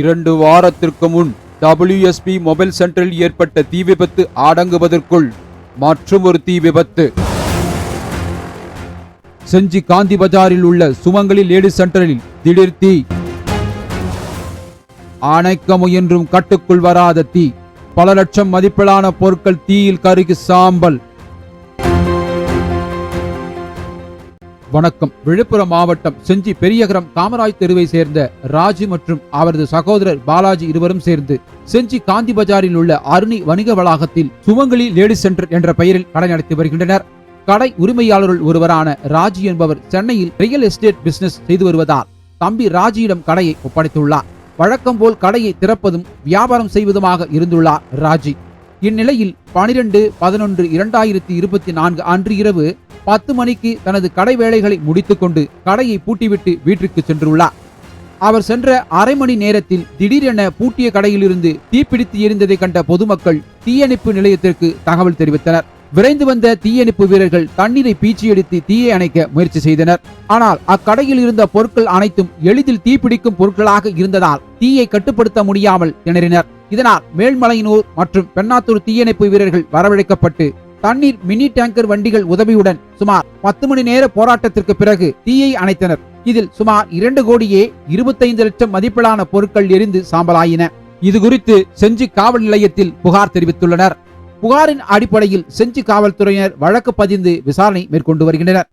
இரண்டு வாரத்திற்கு முன் டபிள்யூஎஸ்பி மொபைல் சென்டரில் ஏற்பட்ட தீ விபத்து அடங்குவதற்குள் மற்றும் ஒரு தீ விபத்து. செஞ்சி காந்தி பஜாரில் உள்ள சுமங்கலி லேடி சென்டரில் திடீர் தீ. அணைக்க முயன்றும் கட்டுக்குள் வராத தீ. பல லட்சம் மதிப்பிலான பொருட்கள் தீயில் கருகி சாம்பல். வணக்கம். விழுப்புரம் மாவட்டம் செஞ்சி பெரியகரம் காமராஜ் தெருவை சேர்ந்த ராஜு மற்றும் அவரது சகோதரர் பாலாஜி இருவரும் சேர்ந்து செஞ்சி காந்தி பஜாரில் உள்ள அருணி வணிக வளாகத்தில் சுமங்கலி லேடி சென்டர் என்ற பெயரில் கடை நடத்தி வருகின்றனர். கடை உரிமையாளருள் ஒருவரான ராஜி என்பவர் சென்னையில் ரியல் எஸ்டேட் பிசினஸ் செய்து வருவதால் தம்பி ராஜியிடம் கடையை ஒப்படைத்துள்ளார். வழக்கம் போல் கடையை திறப்பதும் வியாபாரம் செய்வதுமாக இருந்துள்ளார் ராஜி. இந்நிலையில் பனிரெண்டு பதினொன்று இரண்டாயிரத்தி இருபத்தி நான்கு அன்று இரவு பத்து மணிக்கு தனது கடை வேலைகளை முடித்துக்கொண்டு கடையை பூட்டிவிட்டு வீட்டிற்கு சென்றுள்ளார். அவர் சென்ற அரை மணி நேரத்தில் திடீரென பூட்டிய கடையிலிருந்து தீப்பிடித்து எரிந்ததை கண்ட பொதுமக்கள் தீயணைப்பு நிலையத்திற்கு தகவல் தெரிவித்தனர். விரைந்து வந்த தீயணைப்பு வீரர்கள் தண்ணீரை பீச்சியடித்து தீயை அணைக்க முயற்சி செய்தனர். ஆனால் அக்கடையில் இருந்த பொருட்கள் அனைத்தும் எளிதில் தீப்பிடிக்கும் பொருட்களாக இருந்ததால் தீயை கட்டுப்படுத்த முடியாமல் திணறினர். இதனால் மேல்மலையனூர் மற்றும் பெண்ணாத்தூர் தீயணைப்பு வீரர்கள் வரவழைக்கப்பட்டு தண்ணீர் மினி டேங்கர் வண்டிகள் உதவியுடன் சுமார் பத்து மணி நேர போராட்டத்திற்கு பிறகு தீயை அணைத்தனர். இதில் சுமார் இரண்டு கோடியே இருபத்தைந்து லட்சம் மதிப்பிலான பொருட்கள் எரிந்து சாம்பலாயின. இது குறித்து செஞ்சி காவல் நிலையத்தில் புகார் தெரிவித்துள்ளனர். புகாரின் அடிப்படையில் செஞ்சி காவல்துறையினர் வழக்கு பதிந்து விசாரணை மேற்கொண்டு வருகின்றனர்.